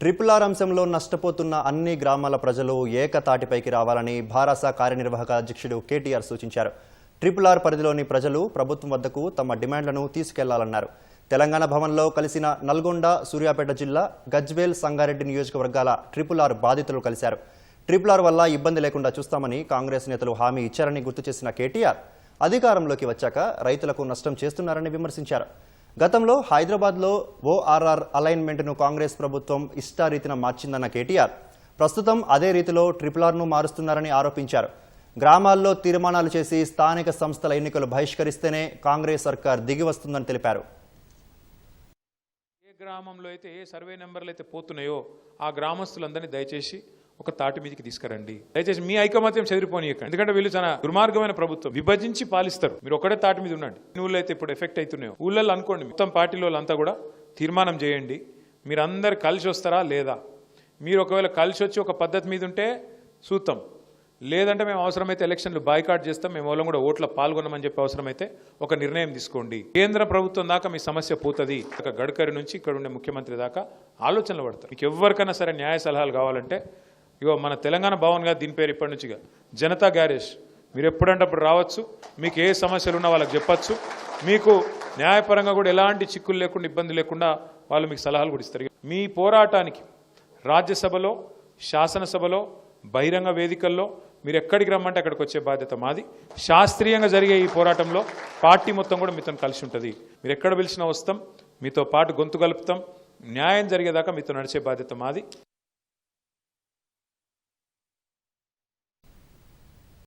Triple R అంశంలో నష్టపోతున్న అన్ని గ్రామాల ప్రజలు ఏకతాటిపైకి రావాలని భారాస కార్యనిర్వాహక అధ్యక్షుడు కేటీఆర్ సూచించారు. ట్రిపుల్ ఆర్ పరిధిలోని ప్రజలు ప్రభుత్వం వద్దకు తమ డిమాండ్లను తీసుకెళ్ళాలన్నారు. తెలంగాణ భవన్లో కలిసిన నల్గొండ సూర్యాపేట జిల్లా గజ్వేల్ సంగారెడ్డి నియోజకవర్గాల ట్రిపుల్ ఆర్ బాధితులు కలిశారు. ట్రిపుల్ ఆర్ వల్ల ఇబ్బంది లేకుండా చూస్తామని కాంగ్రెస్ నేతలు హామీ ఇచ్చారని గుర్తు చేసిన కేటీఆర్ అధికారంలోకి వచ్చాక రైతులకు నష్టం చేస్తున్నారని విమర్శించారు. గతంలో హైదరాబాద్లో ఓఆర్ఆర్ అలైన్మెంట్ను కాంగ్రెస్ ప్రభుత్వం ఇష్టారీతిన మార్చిందన్న కేటీఆర్. ప్రస్తుతం అదే రీతిలో ట్రిపులార్ను మారుస్తున్నారని ఆరోపించారు. గ్రామాల్లో తీర్మానాలు చేసి స్థానిక సంస్థల ఎన్నికలు బహిష్కరిస్తేనే కాంగ్రెస్ సర్కార్ దిగి వస్తుందని తెలిపారు. ఏ గ్రామంలో అయితే ఏ సర్వే నెంబర్లు అయితే పోతున్నాయో ఆ గ్రామస్తులందరినీ దయచేసి ఒక తాటి మీదకి తీసుకురండి. దయచేసి మీ ఐకమత్యం చెదిరిపోనీయకండి. ఎందుకంటే వీళ్ళు చాలా దుర్మార్గమైన ప్రభుత్వం. విభజించి పాలిస్తారు. మీరు ఒకటే తాటి మీద ఉండండి. ఊళ్ళో అయితే ఇప్పుడు ఎఫెక్ట్ అవుతున్నాయో. ఊళ్ళల్లో అనుకోండి మొత్తం పార్టీలో అంతా కూడా తీర్మానం చేయండి. మీరు అందరు కలిసి వస్తారా లేదా? మీరు ఒకవేళ కలిసి వచ్చి ఒక పద్ధతి మీద ఉంటే చూద్దాం లేదంటే మేము అవసరమైతే ఎలక్షన్లు బాయ్కాట్ చేస్తాం. మేము వాళ్ళం కూడా ఓట్లో పాల్గొనమని చెప్పి అవసరమైతే ఒక నిర్ణయం తీసుకోండి. కేంద్ర ప్రభుత్వం దాకా మీ సమస్య పోతుంది. గడ్కరీ నుంచి ఇక్కడ ఉండే ముఖ్యమంత్రి దాకా ఆలోచనలు పడతారు మీకు ఎవరికైనా సరే న్యాయ సలహాలు కావాలంటే ఇగో మన తెలంగాణ భవన్ గారు దీని పేరు ఇప్పటి నుంచిగా జనతా గ్యారేజ్. మీరు ఎప్పుడంటే అప్పుడు రావచ్చు మీకు ఏ సమస్యలు ఉన్నా వాళ్ళకి చెప్పచ్చు. మీకు న్యాయపరంగా కూడా ఎలాంటి చిక్కులు లేకుండా ఇబ్బంది లేకుండా వాళ్ళు మీకు సలహాలు కూడా ఇస్తారు. మీ పోరాటానికి రాజ్యసభలో శాసనసభలో బహిరంగ వేదికల్లో మీరు ఎక్కడికి రమ్మంటే అక్కడికి వచ్చే బాధ్యత మాది. శాస్త్రీయంగా జరిగే ఈ పోరాటంలో పార్టీ మొత్తం కూడా మీతో కలిసి ఉంటుంది. మీరు ఎక్కడ పిలిచినా వస్తాం మీతో పాటు గొంతు కలుపుతాం. న్యాయం జరిగేదాకా మీతో నడిచే బాధ్యత మాది.